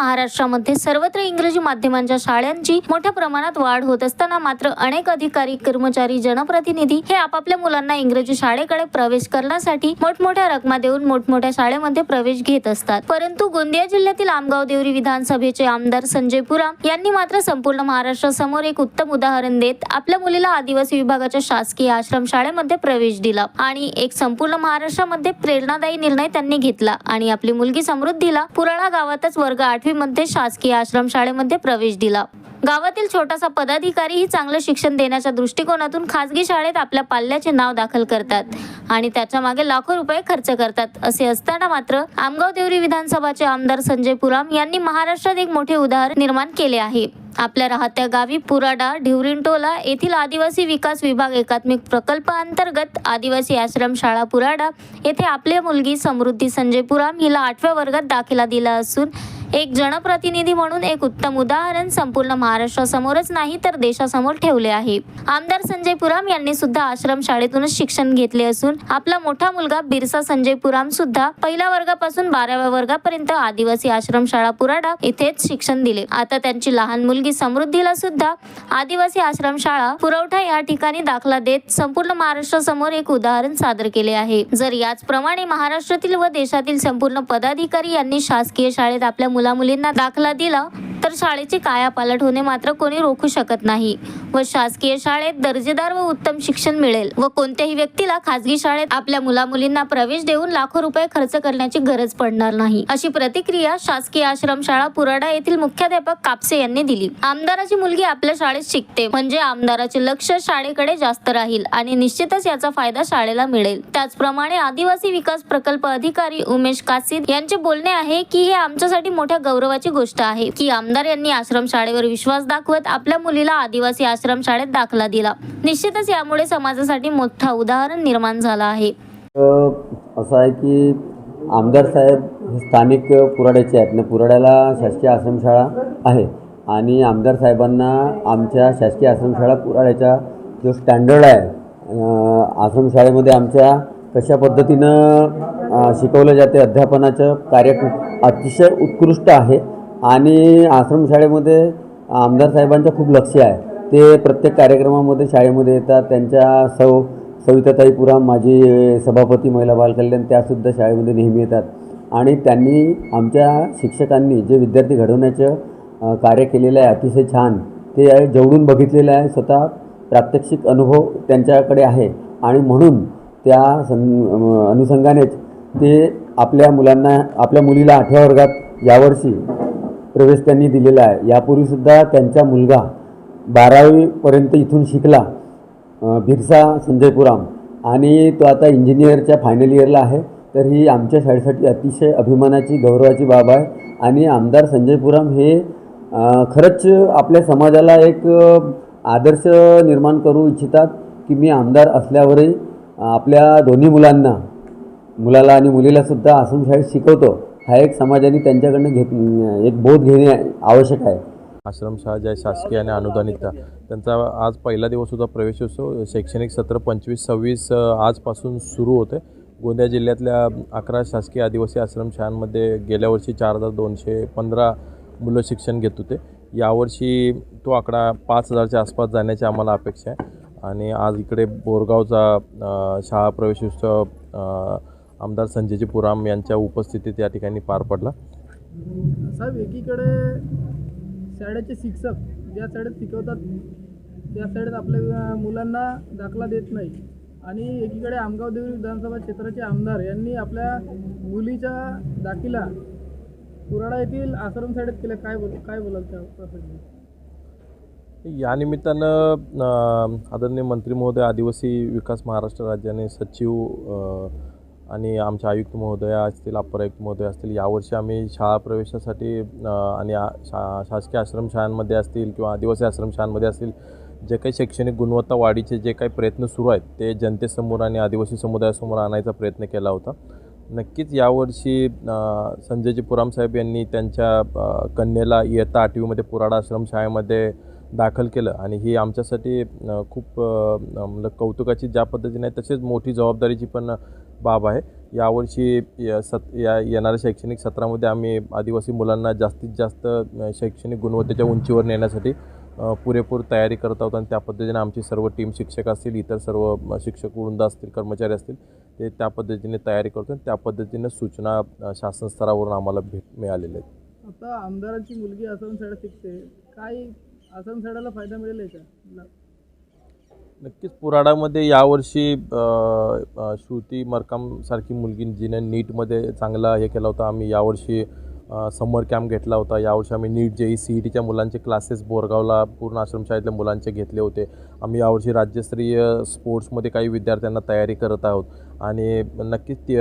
महाराष्ट्रामध्ये सर्वत्र इंग्रजी माध्यमांच्या शाळांची मोठ्या प्रमाणात वाढ होत असताना मात्र अनेक अधिकारी कर्मचारी जनप्रतिनिधी हे आपापल्या मुलांना इंग्रजी शाळेकडे प्रवेश करण्यासाठी मोठमोठ्या रकमा देऊन मोठमोठ्या शाळेमध्ये प्रवेश घेत असतात. परंतु गोंदिया जिल्ह्यातील आमगाव देवरी विधानसभेचे आमदार संजय पुराम यांनी मात्र संपूर्ण महाराष्ट्रासमोर एक उत्तम उदाहरण देत आपल्या मुलीला आदिवासी विभागाच्या शासकीय आश्रम शाळेमध्ये प्रवेश दिला आणि एक संपूर्ण महाराष्ट्रामध्ये प्रेरणादायी निर्णय त्यांनी घेतला आणि आपली मुलगी समृद्धीला पुराणा गावातच वर्ग आठवी मध्ये शासकीय आश्रम शाळेमध्ये प्रवेश दिला. गावातील छोटासा पदाधिकारीही चांगलं शिक्षण देण्याच्या दृष्टिकोनातून खासगी शाळेत आपल्या पाल्याचे नाव दाखल करतात आणि त्याच्यामागे लाखो रुपये खर्च करतात. असे असताना मात्र आमगाव देवरी विधानसभाचे आमदार संजय पुराम यांनी महाराष्ट्रात एक मोठे उदाहरण निर्माण केले आहे. आपल्या राहत्या गावी पुराडा ढिवरिंटोला येथील आदिवासी विकास विभाग एकात्मिक प्रकल्प अंतर्गत आदिवासी आश्रम शाळा पुराडा येथे आपली मुलगी समृद्धी संजय पुराम हिला आठव्या वर्गात दाखला दिला असून एक जनप्रतिनिधी म्हणून एक उत्तम उदाहरण संपूर्ण महाराष्ट्रासमोरच नाही तर देशासमोर ठेवले आहे. आमदार संजय पुराम यांनी सुद्धा आश्रम शाळेतूनच शिक्षण घेतले असून आपला मोठा मुलगा बिरसा संजय पुराम सुद्धा पहिल्या वर्गापासून बाराव्या वर्गापर्यंत आदिवासी आश्रम शाळा पुराडा इथेच शिक्षण दिले. आता त्यांची लहान मुलगी समृद्धीला सुद्धा आदिवासी आश्रम शाळा पुरवठा या ठिकाणी दाखला देत संपूर्ण महाराष्ट्रासमोर एक उदाहरण सादर केले आहे. जर याचप्रमाणे महाराष्ट्रातील व देशातील संपूर्ण पदाधिकारी यांनी शासकीय शाळेत आपल्या मुला मुलींना दाखला दिला. तर शाळेची कायापालट होणे मात्र कोणी रोखू शकत नाही व शासकीय शाळेत दर्जेदार व उत्तम शिक्षण मिळेल व कोणत्याही व्यक्तीला खासगी शाळेत आपल्या मुला मुलींना प्रवेश देऊन लाखो रुपये खर्च करण्याची गरज पडणार नाही. अशी प्रतिक्रिया शासकीय आश्रमशाळा पुराडा येथील मुख्याध्यापक कापसे यांनी दिली. आमदाराची मुलगी आपल्या शाळेत शिकते. म्हणजे आमदाराचे लक्ष शाळेकडे जास्त राहील आणि निश्चितच याचा फायदा शाळेला मिळेल. त्याचप्रमाणे आदिवासी विकास प्रकल्प अधिकारी उमेश कासिद यांचे बोलणे आहे की हे आमच्यासाठी मोठ्या गौरवाची गोष्ट आहे. की आमदार यांनी आश्रम शाळेवर विश्वास दाखवत आपल्या मुलीला आदिवासी आश्रम शाळेत दाखला दिला. निश्चितच यामुळे समाजासाठी मोठा उदाहरण निर्माण झाला आहे. असं आहे की आमदार साहेब हे स्थानिक पुराड्याचे आहेत. ना पुराड्याला शासकीय आश्रमशाळा आहे. आणि आमदार साहेबांना आमच्या शासकीय आश्रमशाळा पुराड्याचा जो स्टँडर्ड आहे आश्रमशाळेमध्ये आमच्या कशा पद्धतीनं शिकवलं जाते अध्यापनाचं कार्य अतिशय उत्कृष्ट आहे. आणि आश्रमशाळेमध्ये आमदार साहेबांचं खूप लक्ष आहे. ते प्रत्येक कार्यक्रमामध्ये शाळेमध्ये येतात. त्यांच्या सौ सविताताई पुराम माझी सभापती महिला बालकल्याण त्यासुद्धा शाळेमध्ये नेहमी येतात. आणि त्यांनी आमच्या शिक्षकांनी जे विद्यार्थी घडवण्याचं कार्य केलेलं आहे अतिशय छान ते आहे जवळून बघितलेलं आहे स्वतः प्रात्यक्षिक अनुभव त्यांच्याकडे आहे. आणि म्हणून त्या सं अनुषंगानेच ते आपल्या मुलांना आपल्या मुलीला आठव्या वर्गात यावर्षी प्रवेश त्यांनी दिलेला आहे. यापूर्वीसुद्धा त्यांचा मुलगा बारावीपर्यंत इथून शिकला बिरसा संजयपुराम. आणि तो आता इंजिनियरच्या फायनल इयरला आहे. तर ही आमच्या शाळेसाठी अतिशय अभिमानाची गौरवाची बाब आहे. आणि आमदार संजयपुराम हे खरंच आपल्या समाजाला एक आदर्श निर्माण करू इच्छितात की मी आमदार असल्यावरही आपल्या दोन्ही मुलांना मुलाला आणि मुलीलासुद्धा आश्रमशाळेत शिकवतो. हा एक समाजाने त्यांच्याकडनं घेत एक बोध घेणे आवश्यक आहे. आश्रमशाळा ज्या शासकीय आणि अनुदानित त्यांचा आज पहिला दिवस होता प्रवेशोत्सव. शैक्षणिक सत्र पंचवीस सव्वीस आजपासून सुरू होते. गोंदिया जिल्ह्यातल्या अकरा शासकीय आदिवासी आश्रमशाळांमध्ये गेल्या वर्षी चार हजार दोनशे पंधरा मुलं शिक्षण घेत होते. यावर्षी तो आकडा पाच हजारच्या आसपास जाण्याची आम्हाला अपेक्षा आहे. आणि आज इकडे बोरगावचा शाळा प्रवेशोत्सव आमदार संजयजी पुराम यांच्या उपस्थितीत या ठिकाणी पार पडला. साहेब एकीकडे शाळेचे शिक्षक ज्या शाळेत शिकवतात त्या शाळेत आपल्या मुलांना दाखला देत नाही. आणि एकीकडे आमगाव देवरी विधानसभा क्षेत्राचे आमदार यांनी आपल्या मुलीच्या दाखिला कुराडा येथील आश्रम शाळेत केलं. काय बोल काय बोलाल त्या प्रसंगी? या निमित्तानं आदरणीय मंत्री महोदय आदिवासी विकास महाराष्ट्र राज्याने सचिव आणि आमचे आयुक्त महोदय असतील अप्पर आयुक्त महोदय असतील यावर्षी आम्ही शाळा प्रवेशासाठी आणि शा शासकीय आश्रमशाळांमध्ये असतील किंवा आदिवासी आश्रमशाळांमध्ये असतील जे काही शैक्षणिक गुणवत्ता वाढीचे जे काही प्रयत्न सुरू आहेत ते जनतेसमोर आणि आदिवासी समुदायासमोर आणायचा प्रयत्न केला होता. नक्कीच यावर्षी संजयजी पुरामसाहेब यांनी त्यांच्या कन्येला इयत्ता आठवीमध्ये पुराडा आश्रमशाळेमध्ये दाखल केलं आणि ही आमच्यासाठी खूप म्हणजे कौतुकाची ज्या पद्धतीने तसेच मोठी जबाबदारीची पण बाब आहे. यावर्षी या सत या येणाऱ्या शैक्षणिक सत्रामध्ये आम्ही आदिवासी मुलांना जास्तीत जास्त शैक्षणिक गुणवत्तेच्या उंचीवर नेण्यासाठी पुरेपूर तयारी करत आहोत आणि त्या पद्धतीने आमची सर्व टीम शिक्षक असतील इतर सर्व शिक्षक वृंद असतील कर्मचारी असतील ते त्या पद्धतीने तयारी करतो आणि त्या पद्धतीने सूचना शासन स्तरावरून आम्हाला भेट मिळालेल्या आहेत आता आमदारांची मुलगी आसाम शाळेत शिकते काय आसाम शाळेला फायदा मिळेल का नक्कीच पुराडामध्ये यावर्षी श्रुती मरकामसारखी मुलगी जिने नीटमध्ये चांगला हे केला होता. आम्ही यावर्षी समर कॅम्प घेतला होता. यावर्षी आम्ही नीट जे ई सी ई टीच्या मुलांचे क्लासेस बोरगावला पूर्ण आश्रमशाळेतल्या मुलांचे घेतले होते. आम्ही यावर्षी राज्यस्तरीय स्पोर्ट्समध्ये काही विद्यार्थ्यांना तयारी करत आहोत. आणि नक्कीच ती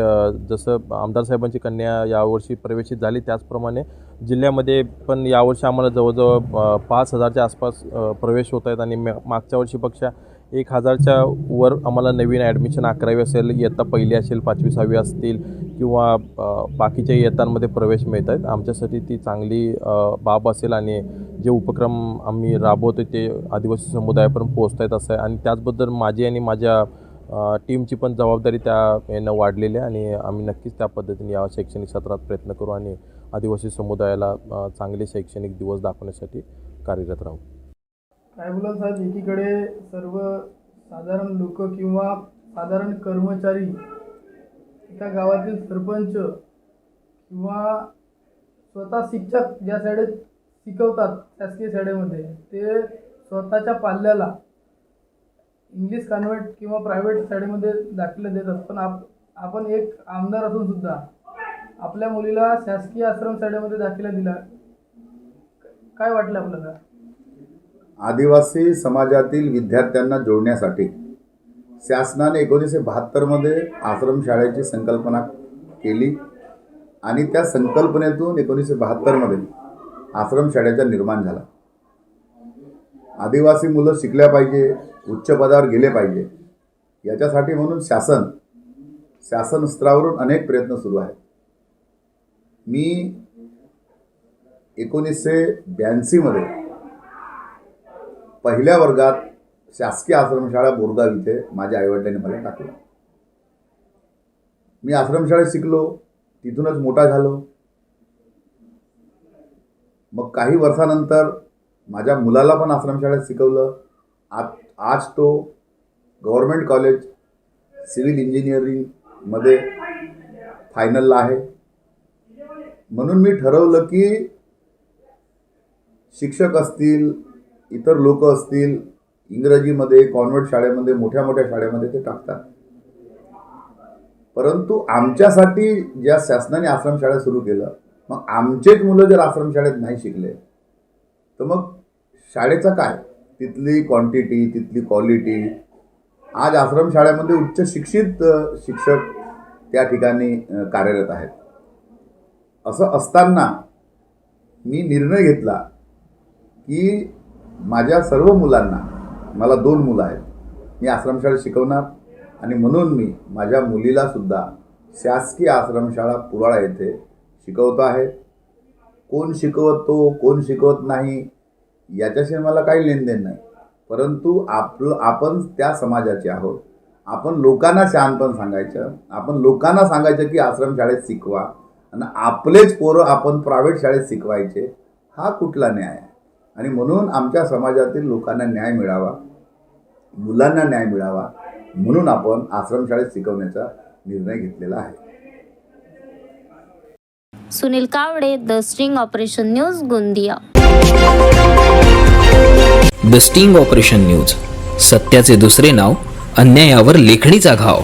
जसं आमदार साहेबांची कन्या यावर्षी प्रवेशित झाली त्याचप्रमाणे जिल्ह्यामध्ये पण यावर्षी आम्हाला जवळजवळ पाच हजारच्या आसपास प्रवेश होत आहेत. आणि मागच्या वर्षीपेक्षा एक हजारच्या वर आम्हाला नवीन ॲडमिशन अकरावी असेल इयत्ता पहिली असेल पाचवी सहावी असतील किंवा बाकीच्या इयत्तांमध्ये प्रवेश मिळत आहेत आमच्यासाठी ती चांगली बाब असेल आणि जे उपक्रम आम्ही राबवतो ते आदिवासी समुदायापर्यंत पोहोचत आहेत असं आहे. आणि त्याचबद्दल माझी आणि माझ्या टीमची पण जबाबदारी त्या यानं वाढलेली आहे आणि आम्ही नक्कीच त्या पद्धतीने या शैक्षणिक सत्रात प्रयत्न करू आणि आदिवासी समुदायाला चांगले शैक्षणिक दिवस दाखवण्यासाठी कार्यरत राहू. ट्रायब्युनल साहेब एकीकडे सर्व साधारण लोक किंवा साधारण कर्मचारी एका गावातील सरपंच किंवा स्वतः शिक्षक ज्या शाळेत शिकवतात शासकीय शाळेमध्ये ते स्वतःच्या पाल्याला इंग्लिश कन्व्हर्ट किंवा प्रायव्हेट शाळेमध्ये दाखले देतात. पण आप आपण एक आमदार असून सुद्धा आपल्या मुलीला शासकीय आश्रम शाळेमध्ये दाखला दिला. काय वाटलं आपल्याला? आदिवासी समाजातील विद्यार्थ्यांना जोडण्यासाठी शासनाने एकोणीसशे बहात्तरमध्ये आश्रमशाळेची संकल्पना केली आणि त्या संकल्पनेतून एकोणीसशे बहात्तरमध्ये आश्रमशाळेचा निर्माण झाला. आदिवासी मुलं शिकल्या पाहिजे उच्च पदावर गेले पाहिजे याच्यासाठी म्हणून शासन शासन स्तरावरून अनेक प्रयत्न सुरू आहेत. मी एकोणीसशे ब्याऐंशीमध्ये पहिल्या वर्गात शासकीय आश्रमशाळा बोरगाव इथे माझ्या आईवडिलांनी मला टाकलं. मी आश्रमशाळेत शिकलो तिथूनच मोठा झालो. मग काही वर्षानंतर माझ्या मुलाला पण आश्रमशाळेत शिकवलं. आज आज तो गव्हर्मेंट कॉलेज सिव्हिल इंजिनिअरिंगमध्ये फायनलला आहे. म्हणून मी ठरवलं की शिक्षक असतील इतर लोक असतील इंग्रजीमध्ये कॉन्व्हेंट शाळेमध्ये मोठ्या मोठ्या शाळेमध्ये ते टाकतात. परंतु आमच्यासाठी ज्या शासनाने आश्रमशाळा सुरू केलं मग आमचेच मुलं जर आश्रमशाळेत नाही शिकले तर मग शाळेचं काय? तिथली क्वांटिटी तिथली क्वालिटी आज आश्रमशाळेमध्ये उच्च शिक्षित शिक्षक त्या ठिकाणी कार्यरत आहेत. असं असताना मी निर्णय घेतला की माझ्या सर्व मुलांना मला दोन मुलं आहेत. मी आश्रमशाळा शिकवणार आणि म्हणून मी माझ्या मुलीलासुद्धा शासकीय आश्रमशाळा पुराळा येथे शिकवतो आहे. कोण शिकवतो कोण शिकवत नाही याच्याशी मला काही लेनदेन नाही. परंतु आपलं आपण त्या समाजाचे आहोत. आपण लोकांना शहाणपण सांगायचं आपण लोकांना सांगायचं की आश्रमशाळेत शिकवा. आणि आपलेच पोरं आपण प्रायव्हेट शाळेत शिकवायचे हा कुठला न्याय आहे? आणि म्हणून आमच्या समाजातील लोकांना न्याय मिळावा मुलांना न्याय मिळावा म्हणून आपण आश्रमशाळेत शिकवण्याचा निर्णय घेतलेला आहे. Sunil Kawade the string operation news Gondia. The sting operation news सत्याचे दुसरे नाव अन्यायावर लेखणीचा घाव.